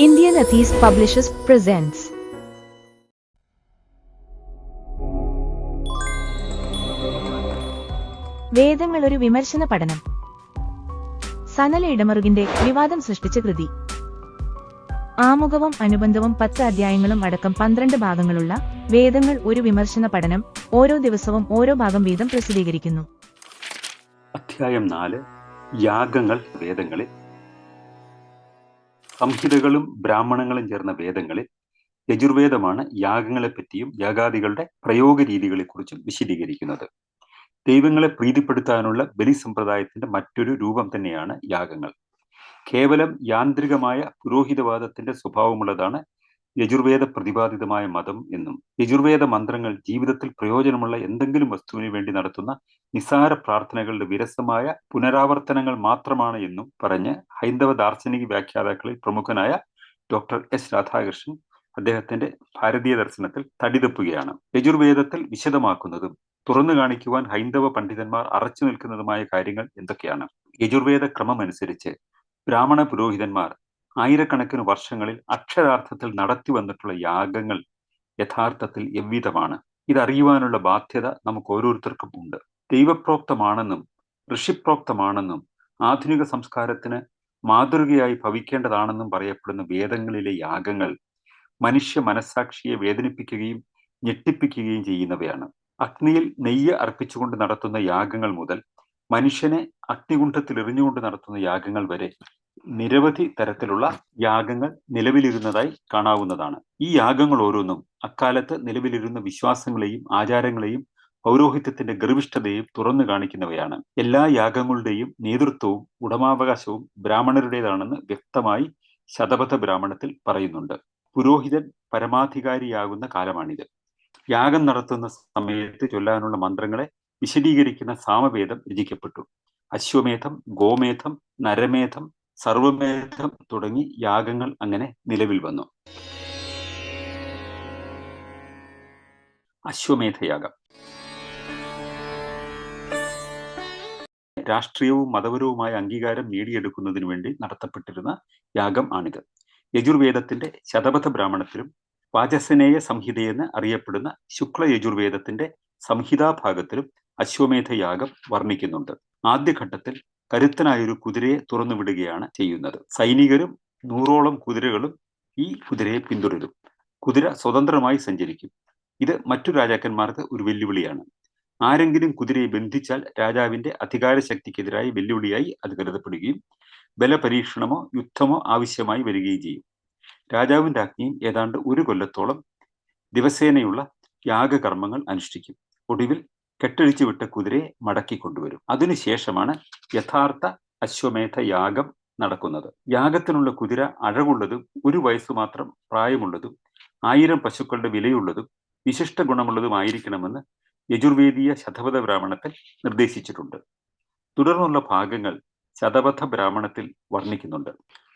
Indian Atheist Publishers presents. വേദങ്ങൾ ഒരു വിമർശന പഠനം. സനല ഇടമറുകിന്റെ വിവാദം സൃഷ്ടിച്ച കൃതി. ആമുഖവും അനുബന്ധവും പത്ത് അധ്യായങ്ങളും അടക്കം പന്ത്രണ്ട് ഭാഗങ്ങളുള്ള വേദങ്ങൾ ഒരു വിമർശന പഠനം ഓരോ ദിവസവും ഓരോ ഭാഗം വീതം പ്രസിദ്ധീകരിക്കുന്നു. അധ്യായം നാല്. യാഗങ്ങൾ വേദങ്ങളിൽ സംഹിതകളും ബ്രാഹ്മണങ്ങളും ചേർന്ന വേദങ്ങളിൽ യജുർവേദമാണ് യാഗങ്ങളെപ്പറ്റിയും യാഗാദികളുടെ പ്രയോഗ രീതികളെക്കുറിച്ചും വിശദീകരിക്കുന്നത്. ദൈവങ്ങളെ പ്രീതിപ്പെടുത്താനുള്ള ബലി സമ്പ്രദായത്തിന്റെ മറ്റൊരു രൂപം തന്നെയാണ് യാഗങ്ങൾ. കേവലം യാന്ത്രികമായ പുരോഹിതവാദത്തിന്റെ സ്വഭാവമുള്ളതാണ് യജുർവേദ പ്രതിപാദിതമായ മതം എന്നും യജുർവേദ മന്ത്രങ്ങൾ ജീവിതത്തിൽ പ്രയോജനമുള്ള എന്തെങ്കിലും വസ്തുവിന് വേണ്ടി നടത്തുന്ന നിസാര പ്രാർത്ഥനകളുടെ വിരസമായ പുനരാവർത്തനങ്ങൾ മാത്രമാണ് എന്നും പറഞ്ഞ് ഹൈന്ദവ ദാർശനിക വ്യാഖ്യാതാക്കളിൽ പ്രമുഖനായ ഡോക്ടർ എസ് രാധാകൃഷ്ണൻ അദ്ദേഹത്തിന്റെ ഭാരതീയ ദർശനത്തിൽ തടിതപ്പുകയാണ്. യജുർവേദത്തിൽ വിശദമാക്കുന്നതും തുറന്നു കാണിക്കുവാൻ ഹൈന്ദവ പണ്ഡിതന്മാർ അറച്ചു നിൽക്കുന്നതുമായ കാര്യങ്ങൾ എന്തൊക്കെയാണ്? യജുർവേദ ക്രമമനുസരിച്ച് ബ്രാഹ്മണ പുരോഹിതന്മാർ ആയിരക്കണക്കിന് വർഷങ്ങളിൽ അക്ഷരാർത്ഥത്തിൽ നടത്തി വന്നിട്ടുള്ള യാഗങ്ങൾ യഥാർത്ഥത്തിൽ എവ്വിധമാണ്? ഇതറിയുവാനുള്ള ബാധ്യത നമുക്ക് ഓരോരുത്തർക്കും ഉണ്ട്. ദൈവപ്രോക്തമാണെന്നും ഋഷിപ്രോക്തമാണെന്നും ആധുനിക സംസ്കാരത്തിന് മാതൃകയായി ഭവിക്കേണ്ടതാണെന്നും പറയപ്പെടുന്ന വേദങ്ങളിലെ യാഗങ്ങൾ മനുഷ്യ മനസ്സാക്ഷിയെ വേദനിപ്പിക്കുകയും ഞെട്ടിപ്പിക്കുകയും ചെയ്യുന്നവയാണ്. അഗ്നിയിൽ നെയ്യ് അർപ്പിച്ചുകൊണ്ട് നടത്തുന്ന യാഗങ്ങൾ മുതൽ മനുഷ്യനെ അഗ്നികുണ്ഠത്തിൽ എറിഞ്ഞുകൊണ്ട് നടത്തുന്ന യാഗങ്ങൾ വരെ നിരവധി തരത്തിലുള്ള യാഗങ്ങൾ നിലവിലിരുന്നതായി കാണാവുന്നതാണ്. ഈ യാഗങ്ങൾ ഓരോന്നും അക്കാലത്ത് നിലവിലിരുന്ന വിശ്വാസങ്ങളെയും ആചാരങ്ങളെയും പൗരോഹിത്യത്തിന്റെ ഗർഭിഷ്ഠതയും തുറന്നു കാണിക്കുന്നവയാണ്. എല്ലാ യാഗങ്ങളുടെയും നേതൃത്വവും ഉടമാവകാശവും ബ്രാഹ്മണരുടേതാണെന്ന് വ്യക്തമായി ശതപഥ ബ്രാഹ്മണത്തിൽ പറയുന്നുണ്ട്. പുരോഹിതൻ പരമാധികാരിയാകുന്ന കാലമാണിത്. യാഗം നടത്തുന്ന സമയത്ത് ചൊല്ലാനുള്ള മന്ത്രങ്ങളെ വിശദീകരിക്കുന്ന സാമവേദം രചിക്കപ്പെട്ടു. അശ്വമേധം ഗോമേധം നരമേധം സർവമേധം തുടങ്ങി യാഗങ്ങൾ അങ്ങനെ നിലവിൽ വന്നു. അശ്വമേധയാഗം. രാഷ്ട്രീയവും മതപരവുമായ അംഗീകാരം നേടിയെടുക്കുന്നതിന് വേണ്ടി നടത്തപ്പെട്ടിരുന്ന യാഗം ആണിത്. യജുർവേദത്തിന്റെ ശതപഥ ബ്രാഹ്മണത്തിലും വാചസനേയ സംഹിതയെന്ന് അറിയപ്പെടുന്ന ശുക്ല യജുർവേദത്തിന്റെ സംഹിതാഭാഗത്തിലും അശ്വമേധ യാഗം വർണിക്കുന്നുണ്ട്. ആദ്യഘട്ടത്തിൽ കരുത്തനായൊരു കുതിരയെ തുറന്നു വിടുകയാണ് ചെയ്യുന്നത്. സൈനികരും നൂറോളം കുതിരകളും ഈ കുതിരയെ പിന്തുടരും. കുതിര സ്വതന്ത്രമായി സഞ്ചരിക്കും. ഇത് മറ്റു രാജാക്കന്മാർക്ക് ഒരു വെല്ലുവിളിയാണ്. ആരെങ്കിലും കുതിരയെ ബന്ധിച്ചാൽ രാജാവിന്റെ അധികാര ശക്തിക്കെതിരായി വെല്ലുവിളിയായി അത് കരുതപ്പെടുകയും ബലപരീക്ഷണമോ യുദ്ധമോ ആവശ്യമായി വരികയും ചെയ്യും. രാജാവിന്റെ രാജ്ഞിയും ഏതാണ്ട് ഒരു കൊല്ലത്തോളം ദിവസേനയുള്ള യാഗകർമ്മങ്ങൾ അനുഷ്ഠിക്കും. ഒടുവിൽ കെട്ടഴിച്ചു വിട്ട കുതിരയെ മടക്കി കൊണ്ടുവരും. അതിനുശേഷമാണ് യഥാർത്ഥ അശ്വമേധ യാഗം നടക്കുന്നത്. യാഗത്തിനുള്ള കുതിര അഴകുള്ളതും ഒരു വയസ്സ് മാത്രം പ്രായമുള്ളതും ആയിരം പശുക്കളുടെ വിലയുള്ളതും വിശിഷ്ട ഗുണമുള്ളതുമായിരിക്കണമെന്ന് യജുർവേദീയ ശതപഥ ബ്രാഹ്മണത്തിൽ നിർദ്ദേശിച്ചിട്ടുണ്ട്. തുടർന്നുള്ള ഭാഗങ്ങൾ ശതപഥ ബ്രാഹ്മണത്തിൽ വർണിക്കുന്നുണ്ട്.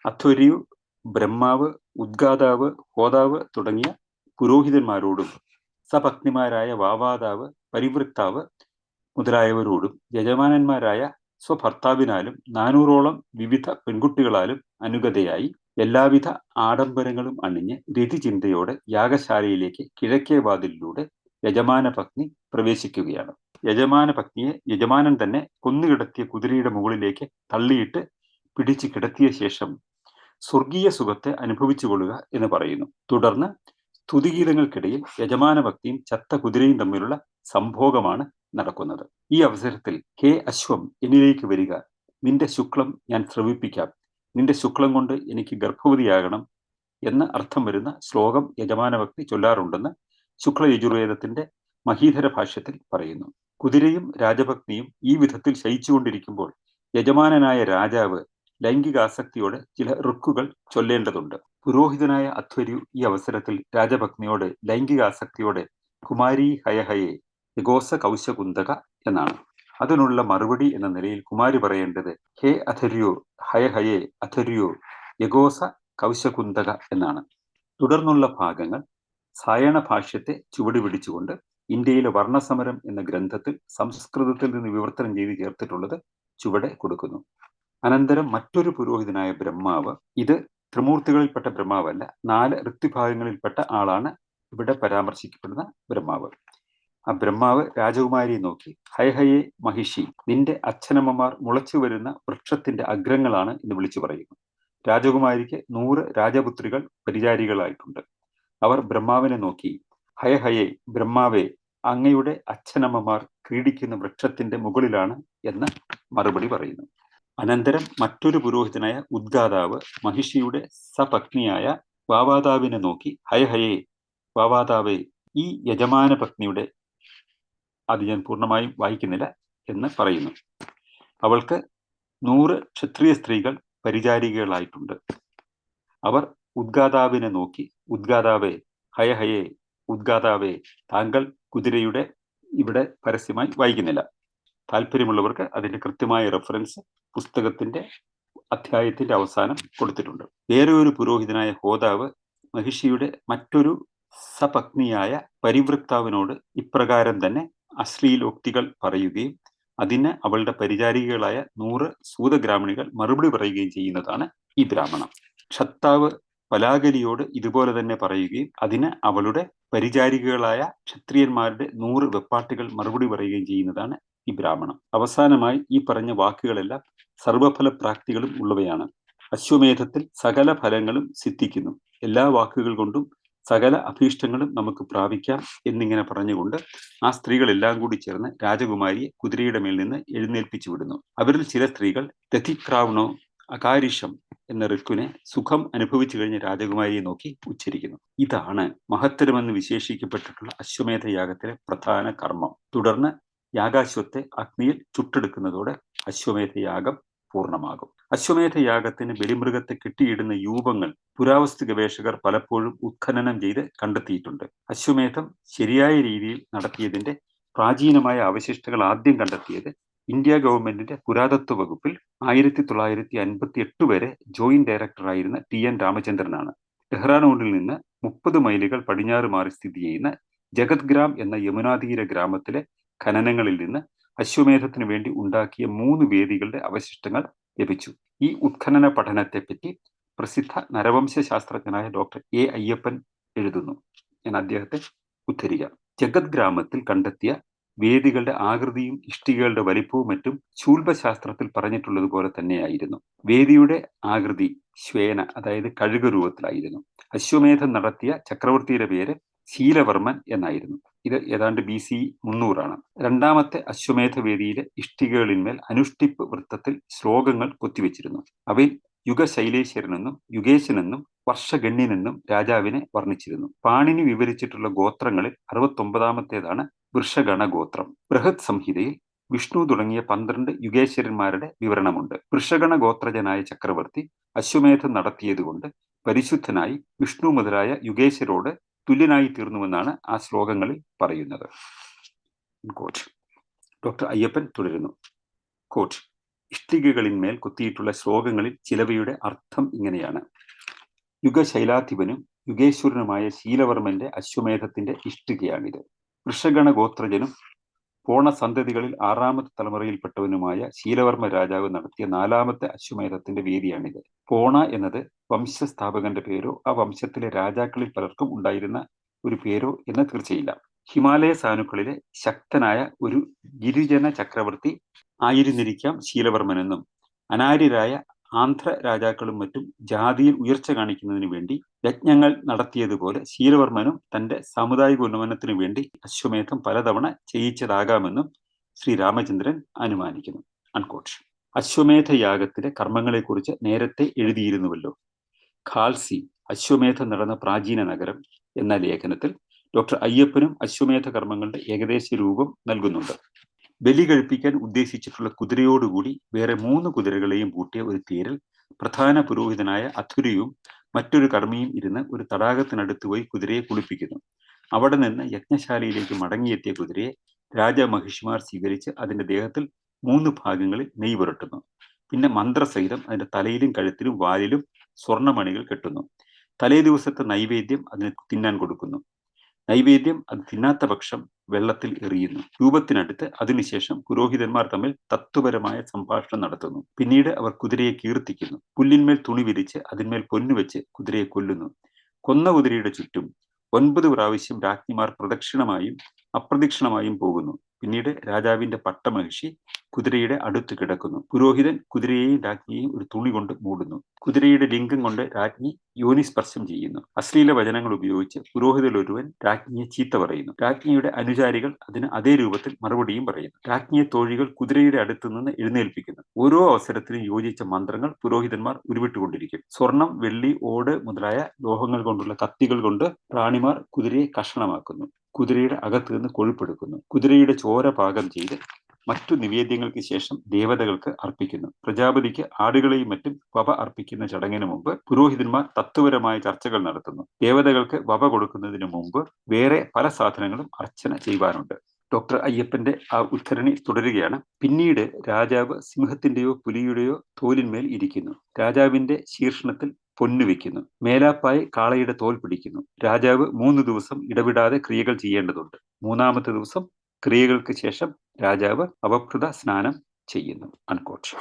അധ്വര്യു ബ്രഹ്മാവ് ഉദ്ഗാതാവ് ഹോതാവ് തുടങ്ങിയ പുരോഹിതന്മാരോടും സപത്നിമാരായ വാവാതാവ് പരിവൃത്താവ് മുതലായവരോടും യജമാനന്മാരായ സ്വഭർത്താവിനാലും നാനൂറോളം വിവിധ പെൺകുട്ടികളാലും അനുഗതയായി എല്ലാവിധ ആഡംബരങ്ങളും അണിഞ്ഞ് രതിചിന്തയോടെ യാഗശാലയിലേക്ക് കിഴക്കേ വാതിലിലൂടെ യജമാന പത്നി പ്രവേശിക്കുകയാണ്. യജമാന പത്നിയെ യജമാനൻ തന്നെ കൊന്നുകിടത്തിയ കുതിരയുടെ മുകളിലേക്ക് തള്ളിയിട്ട് പിടിച്ചു കിടത്തിയ ശേഷം സ്വർഗീയ സുഖത്തെ അനുഭവിച്ചു കൊള്ളുക എന്ന് പറയുന്നു. തുടർന്ന് സ്തുതിഗീതങ്ങൾക്കിടയിൽ യജമാന ഭക്തിയും ചത്ത കുതിരയും തമ്മിലുള്ള സംഭോഗമാണ് നടക്കുന്നത്. ഈ അവസരത്തിൽ ഹേ അശ്വം എന്നിലേക്ക് വരിക. നിന്റെ ശുക്ലം ഞാൻ ശ്രവിപ്പിക്കാം. നിന്റെ ശുക്ലം കൊണ്ട് എനിക്ക് ഗർഭവതിയാകണം എന്ന അർത്ഥം വരുന്ന ശ്ലോകം യജമാന ഭക്തി ചൊല്ലാറുണ്ടെന്ന് ശുക്ല യജുർവേദത്തിന്റെ മഹീധര ഭാഷ്യത്തിൽ പറയുന്നു. കുതിരയും രാജഭക്തിയും ഈ വിധത്തിൽ ശയിച്ചുകൊണ്ടിരിക്കുമ്പോൾ യജമാനനായ രാജാവ് ലൈംഗികാസക്തിയോടെ ചില ഋക്കുകൾ ചൊല്ലേണ്ടതുണ്ട്. പുരോഹിതനായ അധ്വര്യു ഈ അവസരത്തിൽ രാജഭഗ്നിയോട് ലൈംഗികാസക്തിയോടെ കുമാരി ഹയഹയെ യഗോസ കൗശകുന്തക എന്നാണ്. അതിനുള്ള മറുപടി എന്ന നിലയിൽ കുമാരി പറയേണ്ടത് ഹേ അധര്യോ ഹയഹയെ അധര്യോ യഗോസ കൗശകുന്തക എന്നാണ്. തുടർന്നുള്ള ഭാഗങ്ങൾ സായണ ഭാഷ്യത്തെ ചുവട് പിടിച്ചുകൊണ്ട് ഇന്ത്യയിലെ വർണസമരം എന്ന ഗ്രന്ഥത്തിൽ സംസ്കൃതത്തിൽ നിന്ന് വിവർത്തനം ചെയ്ത് ചേർത്തിട്ടുള്ളത് ചുവടെ കൊടുക്കുന്നു. അനന്തരം മറ്റൊരു പുരോഹിതനായ ബ്രഹ്മാവ് ഇത് ത്രിമൂർത്തികളിൽപ്പെട്ട ബ്രഹ്മാവല്ല നാല് ഋത്വിഭാഗങ്ങളിൽപ്പെട്ട ആളാണ് ഇവിടെ പരാമർശിക്കപ്പെടുന്ന ബ്രഹ്മാവ്. ആ ബ്രഹ്മാവ് രാജകുമാരിയെ നോക്കി ഹയ ഹയേ മഹിഷി നിന്റെ അച്ഛനമ്മമാർ മുളച്ചു വരുന്ന വൃക്ഷത്തിന്റെ അഗ്രങ്ങളാണ് എന്ന് വിളിച്ചു പറയുന്നു. രാജകുമാരിക്ക് നൂറ് രാജപുത്രികൾ പരിചാരികളായിട്ടുണ്ട്. അവർ ബ്രഹ്മാവിനെ നോക്കി ഹയ ഹയേ ബ്രഹ്മാവേ അങ്ങയുടെ അച്ഛനമ്മമാർ ക്രീഡിക്കുന്ന വൃക്ഷത്തിന്റെ മുകളിലാണ് എന്ന് മറുപടി പറയുന്നു. അനന്തരം മറ്റൊരു പുരോഹിതനായ ഉദ്ഗാതാവ് മഹിഷിയുടെ സപത്നിയായ വാവാതാവിനെ നോക്കി ഹയ ഹയേ വാവാതാവേ ഈ യജമാന പത്നിയുടെ അത് ഞാൻ പൂർണമായും വായിക്കുന്നില്ല എന്ന് പറയുന്നു. അവൾക്ക് നൂറ് ക്ഷത്രിയ സ്ത്രീകൾ പരിചാരികകളായിട്ടുണ്ട്. അവർ ഉദ്ഗാതാവിനെ നോക്കി ഉദ്ഗാതാവേ ഹയ ഹയേ ഉദ്ഗാതാവേ താങ്കൾ കുതിരയുടെ ഇവിടെ പരസ്യമായി വായിക്കുന്നില്ല. താല്പര്യമുള്ളവർക്ക് അതിന്റെ കൃത്യമായ റെഫറൻസ് പുസ്തകത്തിന്റെ അധ്യായത്തിന്റെ അവസാനം കൊടുത്തിട്ടുണ്ട്. വേറെ ഒരു പുരോഹിതനായ ഹോതാവ് മഹിഷിയുടെ മറ്റൊരു സപത്നിയായ പരിവൃത്താവിനോട് ഇപ്രകാരം തന്നെ അശ്ലീലോക്തികൾ പറയുകയും അതിന് അവളുടെ പരിചാരികകളായ നൂറ് സൂതഗ്രാമണികൾ മറുപടി പറയുകയും ചെയ്യുന്നതാണ് ഈ ബ്രാഹ്മണം. ക്ഷത്താവ് പലാഗലിയോട് ഇതുപോലെ തന്നെ പറയുകയും അതിന് അവളുടെ പരിചാരികകളായ ക്ഷത്രിയന്മാരുടെ നൂറ് വെപ്പാട്ടികൾ മറുപടി പറയുകയും ചെയ്യുന്നതാണ് ഈ ബ്രാഹ്മണം. അവസാനമായി ഈ പറഞ്ഞ വാക്കുകളെല്ലാം സർവഫല പ്രാപ്തികളും ഉള്ളവയാണ്. അശ്വമേധത്തിൽ സകല ഫലങ്ങളും സിദ്ധിക്കുന്നു. എല്ലാ വാക്കുകൾ കൊണ്ടും സകല അഭീഷ്ടങ്ങളും നമുക്ക് പ്രാപിക്കാം എന്നിങ്ങനെ പറഞ്ഞുകൊണ്ട് ആ സ്ത്രീകളെല്ലാം കൂടി ചേർന്ന് രാജകുമാരിയെ കുതിരയുടെ മേൽ നിന്ന് എഴുന്നേൽപ്പിച്ചു വിടുന്നു. അവരിൽ ചില സ്ത്രീകൾ രഥിക്രാവണോ അകാരിഷം എന്ന ഋക്കുനെ സുഖം അനുഭവിച്ചു കഴിഞ്ഞ രാജകുമാരിയെ നോക്കി ഉച്ചരിക്കുന്നു. ഇതാണ് മഹത്തരമെന്ന് വിശേഷിക്കപ്പെട്ടിട്ടുള്ള അശ്വമേധ യാഗത്തിലെ പ്രധാന കർമ്മം. തുടർന്ന് യാഗാശ്വത്തെ അഗ്നിയിൽ ചുട്ടെടുക്കുന്നതോടെ അശ്വമേധയാഗം പൂർണമാകും. അശ്വമേധയാഗത്തിന് ബലിമൃഗത്തെ കെട്ടിയിടുന്ന യൂപങ്ങൾ പുരാവസ്തു ഗവേഷകർ പലപ്പോഴും ഉത്ഖനനം ചെയ്ത് കണ്ടെത്തിയിട്ടുണ്ട്. അശ്വമേധം ശരിയായ രീതിയിൽ നടത്തിയതിന്റെ പ്രാചീനമായ അവശിഷ്ടങ്ങൾ ആദ്യം കണ്ടെത്തിയത് ഇന്ത്യ ഗവൺമെന്റിന്റെ പുരാതത്വ വകുപ്പിൽ ആയിരത്തി തൊള്ളായിരത്തി അൻപത്തി എട്ട് വരെ ജോയിന്റ് ഡയറക്ടറായിരുന്ന ടി എൻ രാമചന്ദ്രനാണ്. ഡെഹ്റാനൂണിൽ നിന്ന് മുപ്പത് മൈലുകൾ പടിഞ്ഞാറ് മാറി സ്ഥിതി ചെയ്യുന്ന ജഗത്ഗ്രാം എന്ന യമുനാതീര ഗ്രാമത്തിലെ ഖനനങ്ങളിൽ നിന്ന് അശ്വമേധത്തിന് വേണ്ടി ഉണ്ടാക്കിയ മൂന്ന് വേദികളുടെ അവശിഷ്ടങ്ങൾ ലഭിച്ചു. ഈ ഉത്ഖനന പഠനത്തെപ്പറ്റി പ്രസിദ്ധ നരവംശ ശാസ്ത്രജ്ഞനായ ഡോക്ടർ എ അയ്യപ്പൻ എഴുതുന്നു. ഞാൻ അദ്ദേഹത്തെ ഉദ്ധരിക്കാം. ജഗത് ഗ്രാമത്തിൽ കണ്ടെത്തിയ വേദികളുടെ ആകൃതിയും ഇഷ്ടികകളുടെ വലിപ്പവും മറ്റും ശൂൽപശാസ്ത്രത്തിൽ പറഞ്ഞിട്ടുള്ളതുപോലെ തന്നെയായിരുന്നു. വേദിയുടെ ആകൃതി ശ്വേന അതായത് കഴുകരൂപത്തിലായിരുന്നു. അശ്വമേധം നടത്തിയ ചക്രവർത്തിയുടെ പേര് ശീലവർമ്മൻ എന്നായിരുന്നു. ഇത് ഏതാണ്ട് ബി സി മുന്നൂറാണ്. രണ്ടാമത്തെ അശ്വമേധവേദിയിലെ ഇഷ്ടികകളിന്മേൽ അനുഷ്ഠിപ്പ് വൃത്തത്തിൽ ശ്ലോകങ്ങൾ കൊത്തിവെച്ചിരുന്നു. അവയിൽ യുഗശൈലേശ്വരനെന്നും യുഗേശനെന്നും വർഷഗണ്യനെന്നും രാജാവിനെ വർണിച്ചിരുന്നു. പാണിനി വിവരിച്ചിട്ടുള്ള ഗോത്രങ്ങളിൽ അറുപത്തൊമ്പതാമത്തേതാണ് വൃഷഗണ ഗോത്രം ബൃഹത് സംഹിതയിൽ വിഷ്ണു തുടങ്ങിയ പന്ത്രണ്ട് യുഗേശ്വരന്മാരുടെ വിവരണമുണ്ട്. വൃഷഗണ ഗോത്രജനായ ചക്രവർത്തി അശ്വമേധം നടത്തിയതുകൊണ്ട് പരിശുദ്ധനായി വിഷ്ണു മുതലായ യുഗേശ്വരോട് തുല്യനായി തീർന്നുവെന്നാണ് ആ ശ്ലോകങ്ങളിൽ പറയുന്നത്. കോട്ട് ഡോക്ടർ അയ്യപ്പൻ തുടരുന്നു. കോട്ട് ഇഷ്ടികകളിന്മേൽ കൊത്തിയിട്ടുള്ള ശ്ലോകങ്ങളിൽ ചിലവയുടെ അർത്ഥം ഇങ്ങനെയാണ്. യുഗശൈലാധിപനും യുഗേശ്വരനുമായ ശീലവർമ്മന്റെ അശ്വമേധത്തിന്റെ ഇഷ്ടികയാണിത്. വൃഷഗണ ഗോത്രജനും പോണസന്തതികളിൽ ആറാമത്തെ തലമുറയിൽപ്പെട്ടവനുമായ ശീലവർമ്മ രാജാവ് നടത്തിയ നാലാമത്തെ അശ്വമേധത്തിന്റെ വേദിയാണിത്. പോണ എന്നത് വംശസ്ഥാപകന്റെ പേരോ ആ വംശത്തിലെ രാജാക്കളിൽ പലർക്കും ഉണ്ടായിരുന്ന ഒരു പേരോ എന്ന് തീർച്ചയില്ല. ഹിമാലയ സാനുക്കളിലെ ശക്തനായ ഒരു ഗിരിജന ചക്രവർത്തി ആയിരുന്നിരിക്കാം ശീലവർമ്മനെന്നും അനാര്യരായ ആന്ധ്ര രാജാക്കളും മറ്റും ജാതിയിൽ ഉയർച്ച കാണിക്കുന്നതിന് വേണ്ടി യജ്ഞങ്ങൾ നടത്തിയതുപോലെ ശീലവർമ്മനും തന്റെ സാമുദായിക ഉന്നമനത്തിനു വേണ്ടി അശ്വമേധം പലതവണ ചെയ്യിച്ചതാകാമെന്നും ശ്രീ രാമചന്ദ്രൻ അനുമാനിക്കുന്നു. അൺകോട്ട് അശ്വമേധ യാഗത്തിലെ കർമ്മങ്ങളെക്കുറിച്ച് നേരത്തെ എഴുതിയിരുന്നുവല്ലോ. ഖാൽസി അശ്വമേധം നടന്ന പ്രാചീന നഗരം എന്ന ലേഖനത്തിൽ ഡോക്ടർ അയ്യപ്പനും അശ്വമേധ കർമ്മങ്ങളുടെ ഏകദേശ രൂപം നൽകുന്നുണ്ട്. ബലി കഴിപ്പിക്കാൻ ഉദ്ദേശിച്ചിട്ടുള്ള കുതിരയോടുകൂടി വേറെ മൂന്ന് കുതിരകളെയും പൂട്ടിയ ഒരു തീരിൽ പ്രധാന പുരോഹിതനായ അഥുരിയും മറ്റൊരു കർമ്മിയും ഇരുന്ന് ഒരു തടാകത്തിനടുത്ത് പോയി കുതിരയെ കുളിപ്പിക്കുന്നു. അവിടെ നിന്ന് യജ്ഞശാലയിലേക്ക് മടങ്ങിയെത്തിയ കുതിരയെ രാജമഹിഷിമാർ സ്വീകരിച്ച് അതിന്റെ ദേഹത്തിൽ മൂന്ന് ഭാഗങ്ങളിൽ നെയ് പുരട്ടുന്നു. പിന്നെ മന്ത്രസഹിതം അതിന്റെ തലയിലും കഴുത്തിലും വാലിലും സ്വർണമണികൾ കെട്ടുന്നു. തലേ ദിവസത്തെ നൈവേദ്യം അതിന് തിന്നാൻ കൊടുക്കുന്നു. നൈവേദ്യം അത് തിന്നാത്ത പക്ഷം വെള്ളത്തിൽ എറിയുന്നു. രൂപത്തിനടുത്ത് അതിനുശേഷം പുരോഹിതന്മാർ തമ്മിൽ തത്വപരമായ സംഭാഷണം നടത്തുന്നു. പിന്നീട് അവർ കുതിരയെ കീർത്തിക്കുന്നു. പുല്ലിന്മേൽ തുണി വിരിച്ച് അതിന്മേൽ പൊന്നുവെച്ച് കുതിരയെ കൊല്ലുന്നു. കൊന്ന കുതിരയുടെ ചുറ്റും ഒൻപത് പ്രാവശ്യം രാജ്ഞിമാർ പ്രദക്ഷിണമായും അപ്രദക്ഷിണമായും പോകുന്നു. പിന്നീട് രാജാവിന്റെ പട്ടമഹിഷി കുതിരയുടെ അടുത്ത് കിടക്കുന്നു. പുരോഹിതൻ കുതിരയെയും രാജ്ഞിയെയും ഒരു തുണി കൊണ്ട് മൂടുന്നു. കുതിരയുടെ ലിംഗം കൊണ്ട് രാജ്ഞി യോനിസ്പർശം ചെയ്യുന്നു. അശ്ലീല വചനങ്ങൾ ഉപയോഗിച്ച് പുരോഹിതൽ ഒരുവൻ രാജ്ഞിയെ ചീത്ത പറയുന്നു. രാജ്ഞിയുടെ അനുചാരികൾ അതിന് അതേ രൂപത്തിൽ മറുപടിയും പറയുന്നു. രാജ്ഞിയെ തോഴികൾ കുതിരയുടെ അടുത്ത് നിന്ന് എഴുന്നേൽപ്പിക്കുന്നു. ഓരോ അവസരത്തിനും യോജിച്ച മന്ത്രങ്ങൾ പുരോഹിതന്മാർ ഉരുവിട്ടുകൊണ്ടിരിക്കും. സ്വർണം വെള്ളി ഓട് മുതലായ ലോഹങ്ങൾ കൊണ്ടുള്ള കത്തികൾ കൊണ്ട് റാണിമാർ കുതിരയെ കഷണമാക്കുന്നു. കുതിരയുടെ അകത്ത് നിന്ന് കൊഴുപ്പെടുക്കുന്നു കുതിരയുടെ ചോര പാകം ചെയ്ത് മറ്റു നിവേദ്യങ്ങൾക്ക് ശേഷം ദേവതകൾക്ക് അർപ്പിക്കുന്നു. പ്രജാപതിക്ക് ആടുകളെയും മറ്റും വപ അർപ്പിക്കുന്ന ചടങ്ങിന് മുമ്പ് പുരോഹിതന്മാർ തത്വപരമായ ചർച്ചകൾ നടത്തുന്നു. ദേവതകൾക്ക് വപ കൊടുക്കുന്നതിന് മുമ്പ് വേറെ പല സാധനങ്ങളും അർച്ചന ചെയ്യുവാനുണ്ട്. ഡോക്ടർ അയ്യപ്പന്റെ ആ ഉദ്ധരണി തുടരുകയാണ്. പിന്നീട് രാജാവ് സിംഹത്തിന്റെയോ പുലിയുടെയോ തോലിന്മേൽ ഇരിക്കുന്നു. രാജാവിന്റെ ശീർഷണത്തിൽ പൊന്നു വെക്കുന്നു. മേലാപ്പായി കാളയുടെ തോൽ പിടിക്കുന്നു. രാജാവ് മൂന്ന് ദിവസം ഇടവിടാതെ ക്രിയകൾ ചെയ്യേണ്ടതുണ്ട്. മൂന്നാമത്തെ ദിവസം ക്രിയകൾക്ക് ശേഷം രാജാവ് അവഭൃത സ്നാനം ചെയ്യുന്നു അൺകോട്ട്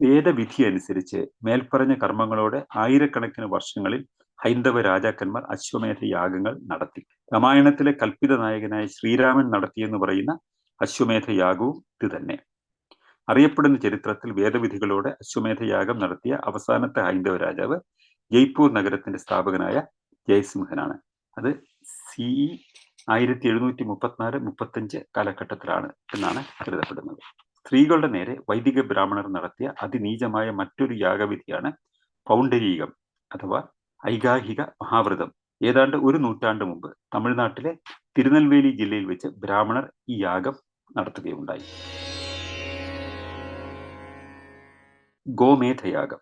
വേദവിധി അനുസരിച്ച് മേൽപ്പറഞ്ഞ കർമ്മങ്ങളോടെ ആയിരക്കണക്കിന് വർഷങ്ങളിൽ ഹൈന്ദവ രാജാക്കന്മാർ അശ്വമേധ യാഗങ്ങൾ നടത്തി. രാമായണത്തിലെ കൽപ്പിത നായകനായ ശ്രീരാമൻ നടത്തിയെന്ന് പറയുന്ന അശ്വമേധ യാഗവും ഇത് തന്നെ അറിയപ്പെടുന്ന ചരിത്രത്തിൽ വേദവിധികളോടെ അശ്വമേധ യാഗം നടത്തിയ അവസാനത്തെ ഹൈന്ദവ രാജാവ് ജയ്പൂർ നഗരത്തിന്റെ സ്ഥാപകനായ ജയസിംഹനാണ്. അത് സി ആയിരത്തി എഴുന്നൂറ്റി മുപ്പത്തിനാല് മുപ്പത്തഞ്ച് കാലഘട്ടത്തിലാണ് എന്നാണ് കരുതപ്പെടുന്നത്. സ്ത്രീകളുടെ നേരെ വൈദിക ബ്രാഹ്മണർ നടത്തിയ അതിനീചമായ മറ്റൊരു യാഗവിധിയാണ് പൗണ്ടരീകം അഥവാ ഐകാഹിക മഹാവ്രതം. ഏതാണ്ട് ഒരു നൂറ്റാണ്ട് മുമ്പ് തമിഴ്നാട്ടിലെ തിരുനെൽവേലി ജില്ലയിൽ വെച്ച് ബ്രാഹ്മണർ ഈ യാഗം നടത്തുകയുണ്ടായി. ഗോമേധയാഗം.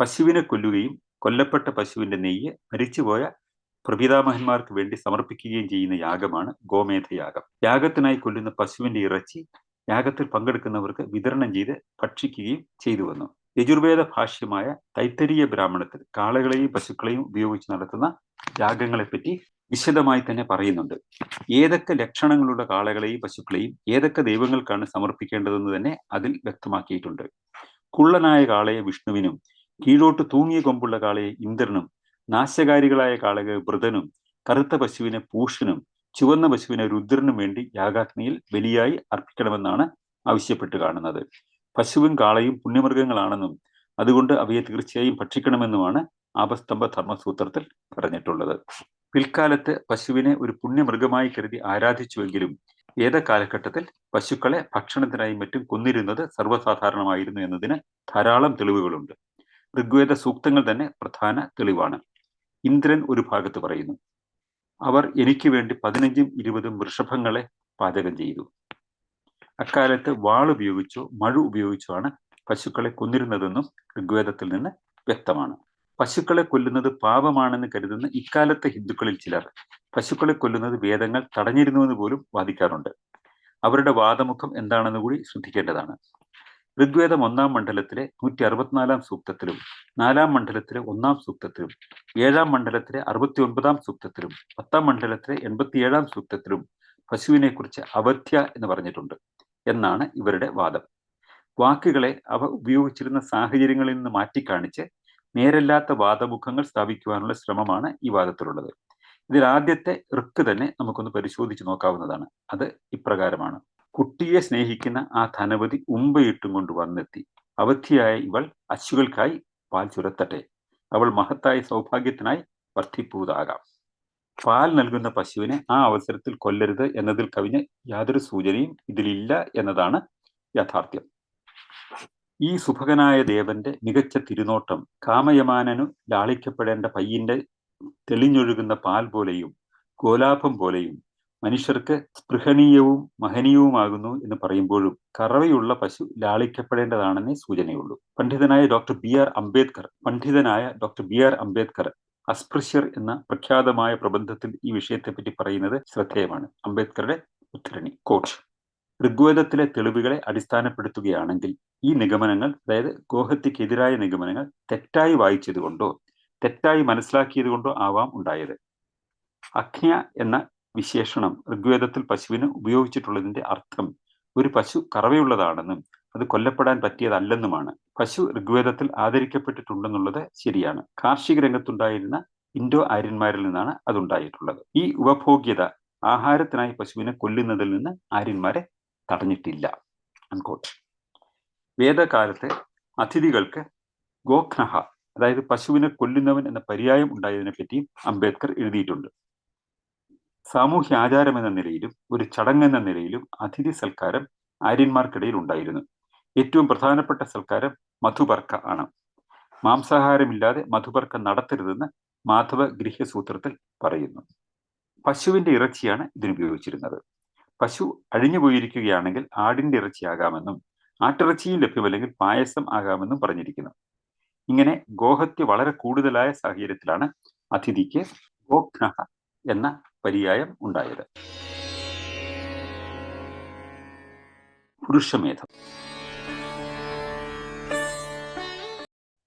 പശുവിനെ കൊല്ലുകയും കൊല്ലപ്പെട്ട പശുവിന്റെ നെയ്യ് മരിച്ചുപോയ പ്രപിതാമഹന്മാർക്ക് വേണ്ടി സമർപ്പിക്കുകയും ചെയ്യുന്ന യാഗമാണ് ഗോമേധയാഗം. യാഗത്തിനായി കൊല്ലുന്ന പശുവിന്റെ ഇറച്ചി യാഗത്തിൽ പങ്കെടുക്കുന്നവർക്ക് വിതരണം ചെയ്ത് ഭക്ഷിക്കുകയും ചെയ്തു വന്നു. യജുർവേദ ഭാഷ്യമായ തൈത്തരീയ ബ്രാഹ്മണത്തിൽ കാളകളെയും പശുക്കളെയും ഉപയോഗിച്ച് നടത്തുന്ന യാഗങ്ങളെപ്പറ്റി വിശദമായി തന്നെ പറയുന്നുണ്ട്. ഏതൊക്കെ ലക്ഷണങ്ങളുള്ള കാളകളെയും പശുക്കളെയും ഏതൊക്കെ ദൈവങ്ങൾക്കാണ് സമർപ്പിക്കേണ്ടതെന്ന് തന്നെ അതിൽ വ്യക്തമാക്കിയിട്ടുണ്ട്. കുള്ളനായ കാളയെ വിഷ്ണുവിനും കീഴോട്ട് തൂങ്ങിയ കൊമ്പുള്ള കാളയെ ഇന്ദ്രനും നാശകാരികളായ കാളകെ വൃതനും കറുത്ത പശുവിനെ പൂഷനും ചുവന്ന പശുവിനെ രുദ്രനും വേണ്ടി യാഗാഗ്നിയിൽ ബലിയായി അർപ്പിക്കണമെന്നാണ് ആവശ്യപ്പെട്ട് കാണുന്നത്. പശുവും കാളയും പുണ്യമൃഗങ്ങളാണെന്നും അതുകൊണ്ട് അവയെ തീർച്ചയായും ഭക്ഷിക്കണമെന്നുമാണ് ആപസ്തംഭ ധർമ്മസൂത്രത്തിൽ പറഞ്ഞിട്ടുള്ളത്. പിൽക്കാലത്ത് പശുവിനെ ഒരു പുണ്യമൃഗമായി കരുതി ആരാധിച്ചുവെങ്കിലും ഏത കാലഘട്ടത്തിൽ പശുക്കളെ ഭക്ഷണത്തിനായി മറ്റും കൊന്നിരുന്നത് സർവസാധാരണമായിരുന്നു എന്നതിന് ധാരാളം തെളിവുകളുണ്ട്. ഋഗ്വേദ സൂക്തങ്ങൾ തന്നെ പ്രധാന തെളിവാണ്. ഇന്ദ്രൻ ഒരു ഭാഗത്ത് പറയുന്നു അവർ എനിക്ക് വേണ്ടി പതിനഞ്ചും ഇരുപതും വൃഷഭങ്ങളെ പാചകം ചെയ്തു. അക്കാലത്ത് വാൾ ഉപയോഗിച്ചോ മഴ ഉപയോഗിച്ചോ ആണ് പശുക്കളെ കൊന്നിരുന്നതെന്നും ഋഗ്വേദത്തിൽ നിന്ന് വ്യക്തമാണ്. പശുക്കളെ കൊല്ലുന്നത് പാപമാണെന്ന് കരുതുന്ന ഇക്കാലത്തെ ഹിന്ദുക്കളിൽ ചിലർ പശുക്കളെ കൊല്ലുന്നത് വേദങ്ങൾ തടഞ്ഞിരുന്നുവെന്ന് പോലും വാദിക്കാറുണ്ട്. അവരുടെ വാദമുഖം എന്താണെന്ന് കൂടി ശ്രദ്ധിക്കേണ്ടതാണ്. ഋഗ്വേദം ഒന്നാം മണ്ഡലത്തിലെ നൂറ്റി അറുപത്തിനാലാം സൂക്തത്തിലും നാലാം മണ്ഡലത്തിലെ ഒന്നാം സൂക്തത്തിലും ഏഴാം മണ്ഡലത്തിലെ അറുപത്തി ഒൻപതാം സൂക്തത്തിലും പത്താം മണ്ഡലത്തിലെ എൺപത്തിയേഴാം സൂക്തത്തിലും പശുവിനെ കുറിച്ച് അവധ്യ എന്ന് പറഞ്ഞിട്ടുണ്ട് എന്നാണ് ഇവരുടെ വാദം. വാക്കുകളെ അവ ഉപയോഗിച്ചിരുന്ന സാഹചര്യങ്ങളിൽ നിന്ന് മാറ്റിക്കാണിച്ച് നേരല്ലാത്ത വാദമുഖങ്ങൾ സ്ഥാപിക്കുവാനുള്ള ശ്രമമാണ് ഈ വാദത്തിലുള്ളത്. ഇതിൽ ആദ്യത്തെ ഋക്ക് തന്നെ നമുക്കൊന്ന് പരിശോധിച്ച് നോക്കാവുന്നതാണ്. അത് ഇപ്രകാരമാണ്. കുട്ടിയെ സ്നേഹിക്കുന്ന ആ ധനവതി ഉമ്പയിട്ടും കൊണ്ട് വന്നെത്തി. അവധിയായ ഇവൾ അശുകൾക്കായി പാൽ ചുരത്തട്ടെ. അവൾ മഹത്തായ സൗഭാഗ്യത്തിനായി വർദ്ധിപ്പൂതാകാം പാൽ നൽകുന്ന പശുവിനെ ആ അവസരത്തിൽ കൊല്ലരുത് എന്നതിൽ കവിഞ്ഞ യാതൊരു സൂചനയും ഇതിലില്ല എന്നതാണ് യാഥാർത്ഥ്യം. ഈ സുഭകനായ ദേവന്റെ മികച്ച തിരുനോട്ടം കാമയമാനനു ലാളിക്കപ്പെടേണ്ട പയ്യന്റെ തെളിഞ്ഞൊഴുകുന്ന പാൽ പോലെയും ഗോലാഭം പോലെയും മനുഷ്യർക്ക് സ്പൃഹണീയവും മഹനീയവുമാകുന്നു എന്ന് പറയുമ്പോഴും കറവയുള്ള പശു ലാളിക്കപ്പെടേണ്ടതാണെന്നേ സൂചനയുള്ളൂ. പണ്ഡിതനായ ഡോക്ടർ ബി ആർ അംബേദ്കർ പണ്ഡിതനായ ഡോക്ടർ ബി ആർ അംബേദ്കർ അസ്പൃശ്യർ എന്ന പ്രഖ്യാതമായ പ്രബന്ധത്തിൽ ഈ വിഷയത്തെപ്പറ്റി പറയുന്നത് ശ്രദ്ധേയമാണ്. അംബേദ്കറുടെ ഉദ്ധരണി കോച്ച്. ഋഗ്വേദത്തിലെ തെളിവുകളെ അടിസ്ഥാനപ്പെടുത്തുകയാണെങ്കിൽ ഈ നിഗമനങ്ങൾ അതായത് ഗോഹത്യക്കെതിരായ നിഗമനങ്ങൾ തെറ്റായി വായിച്ചതുകൊണ്ടോ തെറ്റായി മനസ്സിലാക്കിയതുകൊണ്ടോ ആവാം ഉണ്ടായത്. അജ്ഞ എന്ന വിശേഷണം. ഋഗ്വേദത്തിൽ പശുവിന് ഉപയോഗിച്ചിട്ടുള്ളതിന്റെ അർത്ഥം ഒരു പശു കറവയുള്ളതാണെന്നും അത് കൊല്ലപ്പെടാൻ പറ്റിയതല്ലെന്നുമാണ്. പശു ഋഗ്വേദത്തിൽ ആദരിക്കപ്പെട്ടിട്ടുണ്ടെന്നുള്ളത് ശരിയാണ്. കാർഷിക രംഗത്തുണ്ടായിരുന്ന ഇൻഡോ ആര്യന്മാരിൽ നിന്നാണ് അതുണ്ടായിട്ടുള്ളത്. ഈ ഉപഭോഗ്യത ആഹാരത്തിനായി പശുവിനെ കൊല്ലുന്നതിൽ നിന്ന് ആര്യന്മാരെ തടഞ്ഞിട്ടില്ല. അൺകോട്ട് വേദകാലത്ത് അതിഥികൾക്ക് ഗോഖ്നഹ അതായത് പശുവിനെ കൊല്ലുന്നവൻ എന്ന പര്യായം ഉണ്ടായതിനെ പറ്റിയും അംബേദ്കർ എഴുതിയിട്ടുണ്ട്. സാമൂഹ്യ ആചാരം എന്ന നിലയിലും ഒരു ചടങ്ങെന്ന നിലയിലും അതിഥി സൽക്കാരം ആര്യന്മാർക്കിടയിൽ ഉണ്ടായിരുന്നു. ഏറ്റവും പ്രധാനപ്പെട്ട സൽക്കാരം മധുപർക്ക ആണ്. മാംസാഹാരമില്ലാതെ മധുപർക്ക നടത്തരുതെന്ന് മാധവ ഗൃഹ്യസൂത്രത്തിൽ പറയുന്നു. പശുവിന്റെ ഇറച്ചിയാണ് ഇതിനുപയോഗിച്ചിരുന്നത്. പശു അഴിഞ്ഞുപോയിരിക്കുകയാണെങ്കിൽ ആടിന്റെ ഇറച്ചിയാകാമെന്നും ആട്ടിറച്ചിയും ലഭ്യമല്ലെങ്കിൽ പായസം ആകാമെന്നും പറഞ്ഞിരിക്കുന്നു. ഇങ്ങനെ ഗോഹത്യ വളരെ കൂടുതലായ സാഹചര്യത്തിലാണ് അതിഥിക്ക് ഗോഘ്നഹ എന്ന പര്യായം ഉണ്ടായത്. പുരുഷമേധം.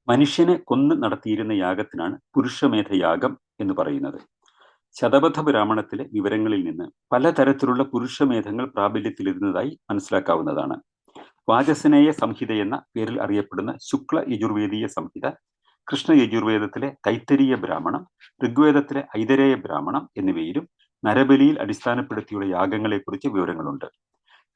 മനുഷ്യനെ കൊന്നു നടത്തിയിരുന്ന യാഗത്തിനാണ് പുരുഷമേധ യാഗം എന്ന് പറയുന്നത്. ശതപഥ ബ്രാഹ്മണത്തിലെ വിവരങ്ങളിൽ നിന്ന് പലതരത്തിലുള്ള പുരുഷമേധങ്ങൾ പ്രാബല്യത്തിലിരുന്നതായി മനസ്സിലാക്കാവുന്നതാണ്. വാചസനേയ സംഹിത എന്ന പേരിൽ അറിയപ്പെടുന്ന ശുക്ല യജുർവേദീയ സംഹിത കൃഷ്ണ യജുർവേദത്തിലെ തൈത്തരീയ ബ്രാഹ്മണം ഋഗ്വേദത്തിലെ ഐതരേയ ബ്രാഹ്മണം എന്നിവയിലും നരബലിയിൽ അടിസ്ഥാനപ്പെടുത്തിയുള്ള യാഗങ്ങളെക്കുറിച്ച് വിവരങ്ങളുണ്ട്.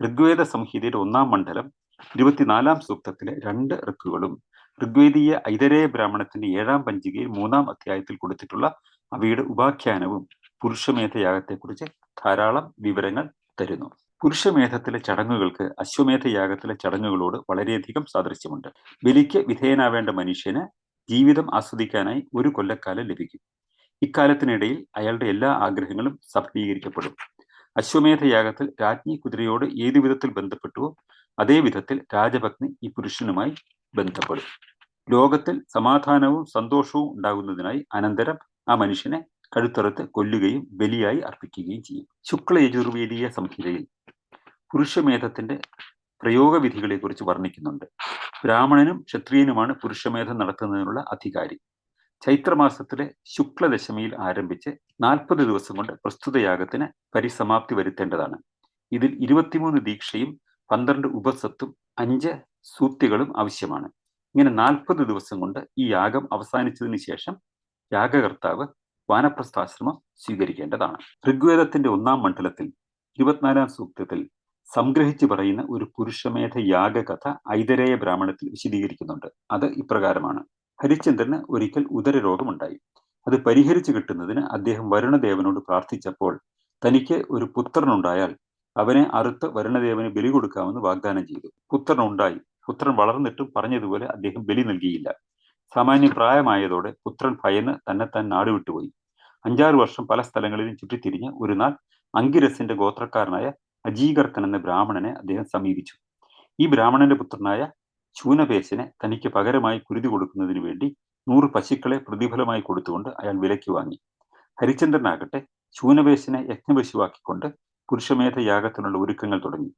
ഋഗ്വേദ സംഹിതയുടെ ഒന്നാം മണ്ഡലം ഇരുപത്തിനാലാം സൂക്തത്തിലെ രണ്ട് ഋക്കുകളും ഋഗ്വേദീയ ഐതരേയ ബ്രാഹ്മണത്തിന്റെ ഏഴാം പഞ്ചികയിൽ മൂന്നാം അധ്യായത്തിൽ കൊടുത്തിട്ടുള്ള അവയുടെ ഉപാഖ്യാനവും പുരുഷമേധയാഗത്തെക്കുറിച്ച് ധാരാളം വിവരങ്ങൾ തരുന്നു. പുരുഷമേധത്തിലെ ചടങ്ങുകൾക്ക് അശ്വമേധയാഗത്തിലെ ചടങ്ങുകളോട് വളരെയധികം സാദൃശ്യമുണ്ട്. ബലിക്ക് വിധേയനാവേണ്ട മനുഷ്യന് ജീവിതം ആസ്വദിക്കാനായി ഒരു കൊല്ലക്കാലം ലഭിക്കും. ഇക്കാലത്തിനിടയിൽ അയാളുടെ എല്ലാ ആഗ്രഹങ്ങളും സഫലീകരിക്കപ്പെടും. അശ്വമേധയാഗത്തിൽ രാജ്ഞി കുതിരയോട് ഏതു വിധത്തിൽ ബന്ധപ്പെട്ടുവോ അതേ വിധത്തിൽ രാജഭഗ്നി ഈ പുരുഷനുമായി ബന്ധപ്പെടും. ലോകത്തിൽ സമാധാനവും സന്തോഷവും ഉണ്ടാകുന്നതിനായി അനന്തരം ആ മനുഷ്യനെ കഴുത്തറുത്ത് കൊല്ലുകയും ബലിയായി അർപ്പിക്കുകയും ചെയ്യും. ശുക്ല യജുർവേദീയ സംഹിതയിൽ പുരുഷമേധത്തിന്റെ പ്രയോഗവിധികളെ കുറിച്ച് വർണിക്കുന്നുണ്ട്. ബ്രാഹ്മണനും ക്ഷത്രിയനുമാണ് പുരുഷമേധം നടത്തുന്നതിനുള്ള അധികാരി. ചൈത്രമാസത്തിലെ ശുക്ലദശമിയിൽ ആരംഭിച്ച് നാൽപ്പത് ദിവസം കൊണ്ട് പ്രസ്തുത യാഗത്തിന് പരിസമാപ്തി വരുത്തേണ്ടതാണ്. ഇതിൽ ഇരുപത്തിമൂന്ന് ദീക്ഷയും പന്ത്രണ്ട് ഉപസത്തും അഞ്ച് സൂക്തികളും ആവശ്യമാണ്. ഇങ്ങനെ നാൽപ്പത് ദിവസം കൊണ്ട് ഈ യാഗം അവസാനിച്ചതിന് ശേഷം യാഗകർത്താവ് വാനപ്രസ്ഥാശ്രമം സ്വീകരിക്കേണ്ടതാണ്. ഋഗ്വേദത്തിന്റെ ഒന്നാം മണ്ഡലത്തിൽ ഇരുപത്തിനാലാം സൂക്തത്തിൽ സംഗ്രഹിച്ചു പറയുന്ന ഒരു പുരുഷമേധ യാഗകഥ ഐതരേയ ബ്രാഹ്മണത്തിൽ വിശദീകരിക്കുന്നുണ്ട്. അത് ഇപ്രകാരമാണ്. ഹരിചന്ദ്രന് ഒരിക്കൽ ഉദരരോഗമുണ്ടായി. അത് പരിഹരിച്ചു കിട്ടുന്നതിന് അദ്ദേഹം വരുണദേവനോട് പ്രാർത്ഥിച്ചപ്പോൾ തനിക്ക് ഒരു പുത്രനുണ്ടായാൽ അവനെ അറുത്ത് വരുണദേവന് ബലി കൊടുക്കാമെന്ന് വാഗ്ദാനം ചെയ്തു. പുത്രൻ ഉണ്ടായി പുത്രൻ വളർന്നിട്ടും പറഞ്ഞതുപോലെ അദ്ദേഹം ബലി നൽകിയില്ല. സാമാന്യ പ്രായമായതോടെ പുത്രൻ ഭയന്ന് തന്നെ തന്നെത്താൻ നാടുവിട്ടുപോയി. അഞ്ചാറ് വർഷം പല സ്ഥലങ്ങളിലും ചുറ്റിത്തിരിഞ്ഞ് ഒരു നാൾ അങ്കിരസിന്റെ ഗോത്രക്കാരനായ അജീകർത്തൻ എന്ന ബ്രാഹ്മണനെ അദ്ദേഹം സമീപിച്ചു. ഈ ബ്രാഹ്മണന്റെ പുത്രനായ ശൂനപേശനെ തനിക്ക് പകരമായി കുരുതി കൊടുക്കുന്നതിന് വേണ്ടി നൂറ് പശുക്കളെ പ്രതിഫലമായി കൊടുത്തുകൊണ്ട് അയാൾ വിലയ്ക്ക് വാങ്ങി. ഹരിചന്ദ്രനാകട്ടെ ശൂനപേശനെ യജ്ഞപശുവാക്കിക്കൊണ്ട് പുരുഷമേധ യാഗത്തിനുള്ള ഒരുക്കങ്ങൾ തുടങ്ങി.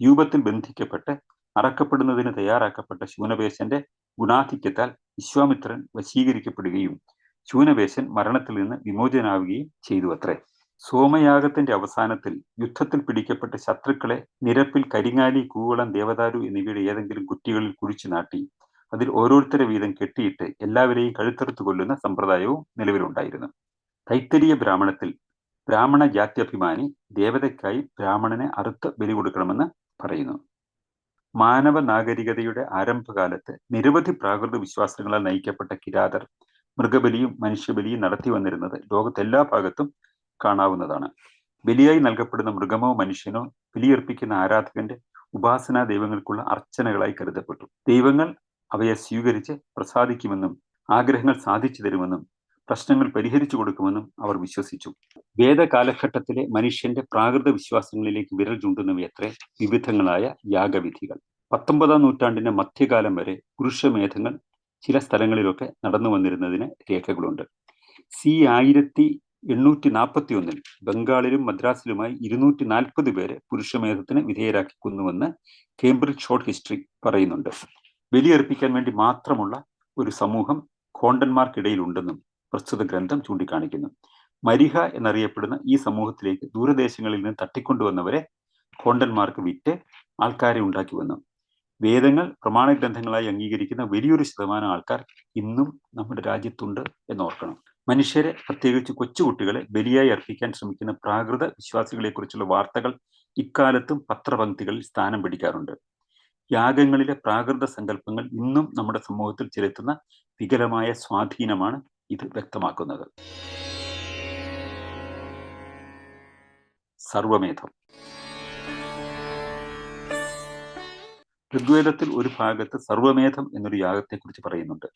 യൂപത്തിൽ ബന്ധിക്കപ്പെട്ട് അറക്കപ്പെടുന്നതിന് തയ്യാറാക്കപ്പെട്ട ശൂനപേശന്റെ ഗുണാധിക്യത്താൽ വിശ്വാമിത്രൻ വശീകരിക്കപ്പെടുകയും ശൂനപേശൻ മരണത്തിൽ നിന്ന് വിമോചനാവുകയും ചെയ്തു അത്രേ സോമയാഗത്തിന്റെ അവസാനത്തിൽ യുദ്ധത്തിൽ പിടിക്കപ്പെട്ട ശത്രുക്കളെ നിരപ്പിൽ കരിങ്ങാലി കൂവളം ദേവദാരു എന്നിവയുടെ ഏതെങ്കിലും കുറ്റികളിൽ കുഴിച്ചു നാട്ടി അതിൽ ഓരോരുത്തരെ വീതം കെട്ടിയിട്ട് എല്ലാവരെയും കഴുത്തെടുത്തു കൊല്ലുന്ന സമ്പ്രദായവും നിലവിലുണ്ടായിരുന്നു. കൈത്തരിയ ബ്രാഹ്മണത്തിൽ ബ്രാഹ്മണ ജാത്യഭിമാനി ദേവതയ്ക്കായി ബ്രാഹ്മണനെ അറുത്ത് ബലി കൊടുക്കണമെന്ന് പറയുന്നു. മാനവ നാഗരികതയുടെ ആരംഭകാലത്ത് നിരവധി പ്രാകൃത വിശ്വാസങ്ങളാൽ നയിക്കപ്പെട്ട കിരാതർ മൃഗബലിയും മനുഷ്യബലിയും നടത്തി വന്നിരുന്നത് ലോകത്തെല്ലാ ഭാഗത്തും കാണാവുന്നതാണ്. ബലിയായി നൽകപ്പെടുന്ന മൃഗമോ മനുഷ്യനോ ബലിയർപ്പിക്കുന്ന ആരാധകന്റെ ഉപാസനാ ദൈവങ്ങൾക്കുള്ള അർച്ചനകളായി കരുതപ്പെട്ടു. ദൈവങ്ങൾ അവയെ സ്വീകരിച്ച് പ്രസാദിക്കുമെന്നും ആഗ്രഹങ്ങൾ സാധിച്ചു തരുമെന്നും പ്രശ്നങ്ങൾ പരിഹരിച്ചു കൊടുക്കുമെന്നും അവർ വിശ്വസിച്ചു. വേദകാലഘട്ടത്തിലെ മനുഷ്യന്റെ പ്രാകൃത വിശ്വാസങ്ങളിലേക്ക് വിരൽ ചൂണ്ടുന്നവയത്രേ വിവിധങ്ങളായ യാഗവിധികൾ. പത്തൊമ്പതാം നൂറ്റാണ്ടിന്റെ മധ്യകാലം വരെ പുരുഷമേധങ്ങൾ ചില സ്ഥലങ്ങളിലൊക്കെ നടന്നു വന്നിരുന്നതിന് രേഖകളുണ്ട്. സി ആയിരത്തി എണ്ണൂറ്റി നാൽപ്പത്തി ഒന്നിൽ ബംഗാളിലും മദ്രാസിലുമായി ഇരുന്നൂറ്റി നാൽപ്പത് പേരെ പുരുഷമേധത്തിന് വിധേയരാക്കി കൊന്നുവെന്ന് കേംബ്രിഡ്ജ് ഷോർട്ട് ഹിസ്റ്ററി പറയുന്നുണ്ട്. ബലിയർപ്പിക്കാൻ വേണ്ടി മാത്രമുള്ള ഒരു സമൂഹം കോണ്ടന്മാർക്കിടയിലുണ്ടെന്നും പ്രസ്തുത ഗ്രന്ഥം ചൂണ്ടിക്കാണിക്കുന്നു. മരിഹ എന്നറിയപ്പെടുന്ന ഈ സമൂഹത്തിലേക്ക് ദൂരദേശങ്ങളിൽ നിന്ന് തട്ടിക്കൊണ്ടുവന്നവരെ കോണ്ടന്മാർക്ക് വിറ്റ് ആൾക്കാരെ ഉണ്ടാക്കി വന്നു വേദങ്ങൾ പ്രമാണ ഗ്രന്ഥങ്ങളായി അംഗീകരിക്കുന്ന വലിയൊരു ശതമാനം ആൾക്കാർ ഇന്നും നമ്മുടെ രാജ്യത്തുണ്ട് എന്നോർക്കണം. മനുഷ്യരെ പ്രത്യേകിച്ച് കൊച്ചുകുട്ടികളെ ബലിയായി അർപ്പിക്കാൻ ശ്രമിക്കുന്ന പ്രാകൃത വിശ്വാസികളെക്കുറിച്ചുള്ള വാർത്തകൾ ഇക്കാലത്തും പത്രപംക്തികളിൽ സ്ഥാനം പിടിക്കാറുണ്ട്. യാഗങ്ങളിലെ പ്രാകൃത സങ്കല്പങ്ങൾ ഇന്നും നമ്മുടെ സമൂഹത്തിൽ ചെലുത്തുന്ന വികലമായ സ്വാധീനമാണ് ഇത് വ്യക്തമാക്കുന്നത്. സർവമേധം. ഋഗ്വേദത്തിൽ ഒരു ഭാഗത്ത് സർവമേധം എന്നൊരു യാഗത്തെക്കുറിച്ച് പറയുന്നുണ്ട്.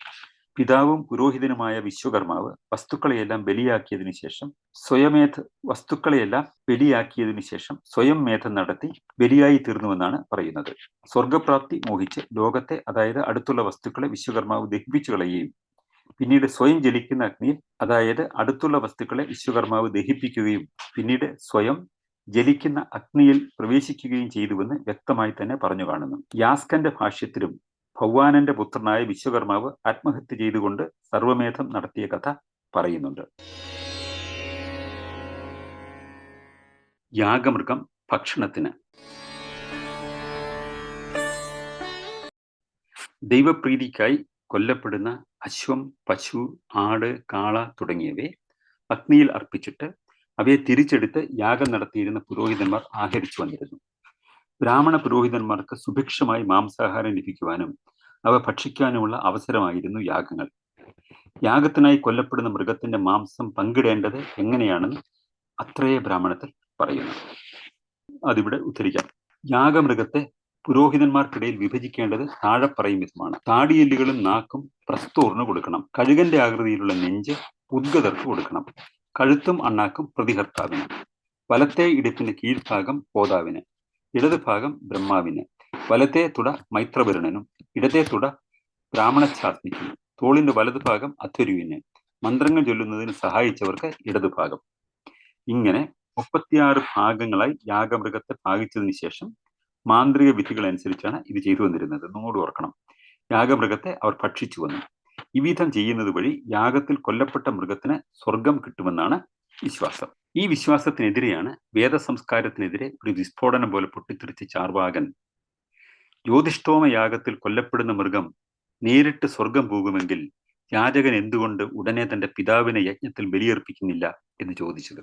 പിതാവും പുരോഹിതനുമായ വിശ്വകർമാവ് വസ്തുക്കളെയെല്ലാം ബലിയാക്കിയതിനു ശേഷം സ്വയമേധ വസ്തുക്കളെയെല്ലാം ബലിയാക്കിയതിനു ശേഷം സ്വയം മേധം നടത്തി ബലിയായി തീർന്നുവെന്നാണ് പറയുന്നത്. സ്വർഗപ്രാപ്തി മോഹിച്ച് ലോകത്തെ അതായത് അടുത്തുള്ള വസ്തുക്കളെ വിശ്വകർമാവ് ദഹിപ്പിച്ചു കളയുകയും പിന്നീട് സ്വയം ജലിക്കുന്ന അഗ്നിയിൽ അതായത് അടുത്തുള്ള വസ്തുക്കളെ വിശ്വകർമാവ് ദഹിപ്പിക്കുകയും പിന്നീട് സ്വയം ജലിക്കുന്ന അഗ്നിയിൽ പ്രവേശിക്കുകയും ചെയ്തുവെന്ന് വ്യക്തമായി തന്നെ പറഞ്ഞു കാണുന്നു. യാസ്കന്റെ ഭാഷ്യത്തിലും ഭഗവാനന്റെ പുത്രനായ വിശ്വകർമാവ് ആത്മഹത്യ ചെയ്തുകൊണ്ട് സർവമേധം നടത്തിയ കഥ പറയുന്നുണ്ട്. യാഗമൃഗം ഭക്ഷണത്തിന്. ദൈവപ്രീതിക്കായി കൊല്ലപ്പെടുന്ന അശ്വം പശു ആട് കാള തുടങ്ങിയവയെ അഗ്നിയിൽ അർപ്പിച്ചിട്ട് അവയെ തിരിച്ചെടുത്ത് യാഗം നടത്തിയിരുന്ന പുരോഹിതന്മാർ ആഹരിച്ചു വന്നിരുന്നു. ബ്രാഹ്മണ പുരോഹിതന്മാർക്ക് സുഭിക്ഷമായി മാംസാഹാരം ലഭിക്കുവാനും അവ ഭക്ഷിക്കാനുമുള്ള അവസരമായിരുന്നു യാഗങ്ങൾ. യാഗത്തിനായി കൊല്ലപ്പെടുന്ന മൃഗത്തിന്റെ മാംസം പങ്കിടേണ്ടത് എങ്ങനെയാണെന്ന് അത്രയെ ബ്രാഹ്മണത്തിൽ പറയുന്നു. അതിവിടെ ഉദ്ധരിക്കാം. യാഗമൃഗത്തെ പുരോഹിതന്മാർക്കിടയിൽ വിഭജിക്കേണ്ടത് താഴെ പറയും വിധമാണ്. താടിയെല്ലുകളും നാക്കും പ്രസ്തൂറിന് കൊടുക്കണം. കഴുകന്റെ ആകൃതിയിലുള്ള നെഞ്ച് ഉദ്ഗതർക്ക് കൊടുക്കണം. കഴുത്തും അണ്ണാക്കും പ്രതിഹർത്താവിന്. വലത്തെ ഇടുപ്പിന്റെ കീഴ്ഭാഗം പോതാവിന്. ഇടത് ഭാഗം ബ്രഹ്മാവിന് വലത്തെ തുട മൈത്രവരുണനും ഇടത്തെ തുട ബ്രാഹ്മണശാസ്ത്രിക്കും തോളിന്റെ വലത് ഭാഗം അധ്വരുവിന് മന്ത്രങ്ങൾ ചൊല്ലുന്നതിന് സഹായിച്ചവർക്ക് ഇടത് ഭാഗം. ഇങ്ങനെ മുപ്പത്തിയാറ് ഭാഗങ്ങളായി യാഗമൃഗത്തെ ഭാഗിച്ചതിന് ശേഷം മാന്ത്രിക വിധികൾ അനുസരിച്ചാണ് ഇത് ചെയ്തു വന്നിരുന്നത്. നോട് ഓർക്കണം. യാഗമൃഗത്തെ അവർ ഭക്ഷിച്ചു വന്നു. വിധം ചെയ്യുന്നത് വഴി യാഗത്തിൽ കൊല്ലപ്പെട്ട മൃഗത്തിന് സ്വർഗം കിട്ടുമെന്നാണ് വിശ്വാസം. ഈ വിശ്വാസത്തിനെതിരെയാണ് വേദസംസ്കാരത്തിനെതിരെ ഒരു വിസ്ഫോടനം പോലെ പൊട്ടിത്തെറിച്ച് ചാർവാകൻ. ജ്യോതിഷ്ഠോമ യാഗത്തിൽ കൊല്ലപ്പെടുന്ന മൃഗം നേരിട്ട് സ്വർഗം പോകുമെങ്കിൽ യാചകൻ എന്തുകൊണ്ട് ഉടനെ തന്റെ പിതാവിനെ യജ്ഞത്തിൽ ബലിയർപ്പിക്കുന്നില്ല എന്ന് ചോദിച്ചത്?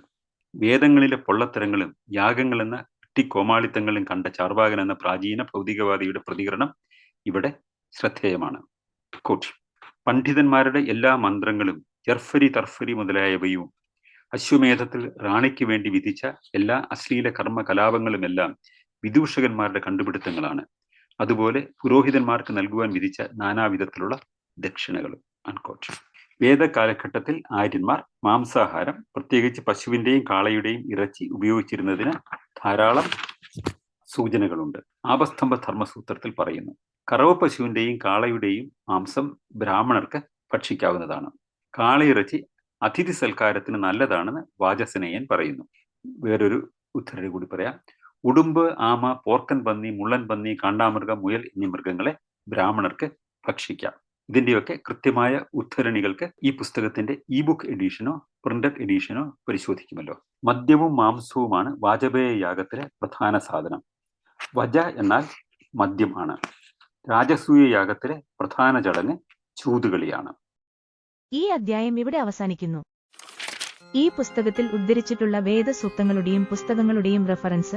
വേദങ്ങളിലെ പൊള്ളത്തരങ്ങളും യാഗങ്ങളെന്ന കുട്ടിക്കോമാളിത്തങ്ങളും കണ്ട ചാർവാകൻ എന്ന പ്രാചീന ഭൗതികവാദിയുടെ പ്രതികരണം ഇവിടെ ശ്രദ്ധേയമാണ്. കോട്ട് പണ്ഡിതന്മാരുടെ എല്ലാ മന്ത്രങ്ങളും ജർഫരി തർഫരി മുതലായവയും അശ്വമേധത്തിൽ റാണിക്ക് വേണ്ടി വിധിച്ച എല്ലാ അശ്ലീല കർമ്മ കലാപങ്ങളുമെല്ലാം വിദൂഷകന്മാരുടെ കണ്ടുപിടുത്തങ്ങളാണ്. അതുപോലെ പുരോഹിതന്മാർക്ക് നൽകുവാൻ വിധിച്ച നാനാവിധത്തിലുള്ള ദക്ഷിണകളും. അൺകോട്ട് വേദകാലഘട്ടത്തിൽ ആര്യന്മാർ മാംസാഹാരം പ്രത്യേകിച്ച് പശുവിന്റെയും കാളയുടെയും ഇറച്ചി ഉപയോഗിച്ചിരുന്നതിന് ധാരാളം സൂചനകളുണ്ട്. ആപസ്തംഭ ധർമ്മസൂത്രത്തിൽ പറയുന്നു കറവ പശുവിന്റെയും കാളയുടെയും മാംസം ബ്രാഹ്മണർക്ക് ഭക്ഷിക്കാവുന്നതാണ്. കാളയിറച്ചി അതിഥി സൽക്കാരത്തിന് നല്ലതാണെന്ന് വാചസനേയൻ പറയുന്നു. വേറൊരു ഉദ്ധരണി കൂടി പറയാം. ഉടുമ്പ് ആമ പോർക്കൻ പന്നി മുള്ളൻ പന്നി കാണ്ടാമൃഗം മുയൽ എന്നീ മൃഗങ്ങളെ ബ്രാഹ്മണർക്ക് ഭക്ഷിക്കാം. ഇതിന്റെയൊക്കെ കൃത്യമായ ഉദ്ധരണികൾക്ക് ഈ പുസ്തകത്തിന്റെ ഇ ബുക്ക് എഡീഷനോ പ്രിന്റഡ് എഡീഷനോ പരിശോധിക്കുമല്ലോ. മദ്യവും മാംസവുമാണ് വാജപേയ യാഗത്തിലെ പ്രധാന സാധനം. വജ എന്നാൽ മദ്യമാണ്. രാജസൂയ യാഗത്തിലെ പ്രധാന ചടങ്ങ് ചൂതുകളിയാണ് ഈ അധ്യായം ഇവിടെ അവസാനിക്കുന്നു. ഈ പുസ്തകത്തിൽ ഉദ്ധരിച്ചിട്ടുള്ള വേദസൂക്തങ്ങളുടെയും പുസ്തകങ്ങളുടെയും റെഫറൻസ്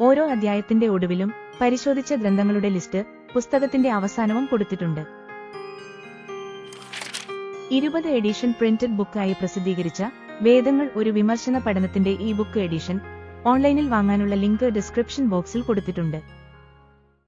ഓരോ അധ്യായത്തിന്റെ ഒടുവിലും പരിശോധിച്ച ഗ്രന്ഥങ്ങളുടെ ലിസ്റ്റ് പുസ്തകത്തിന്റെ അവസാനവും കൊടുത്തിട്ടുണ്ട്. ഇരുപത് എഡിഷൻ പ്രിന്റഡ് ബുക്കായി പ്രസിദ്ധീകരിച്ച വേദങ്ങൾ ഒരു വിമർശന പഠനത്തിന്റെ ഈ ബുക്ക് എഡിഷൻ ഓൺലൈനിൽ വാങ്ങാനുള്ള ലിങ്ക് ഡിസ്ക്രിപ്ഷൻ ബോക്സിൽ കൊടുത്തിട്ടുണ്ട്.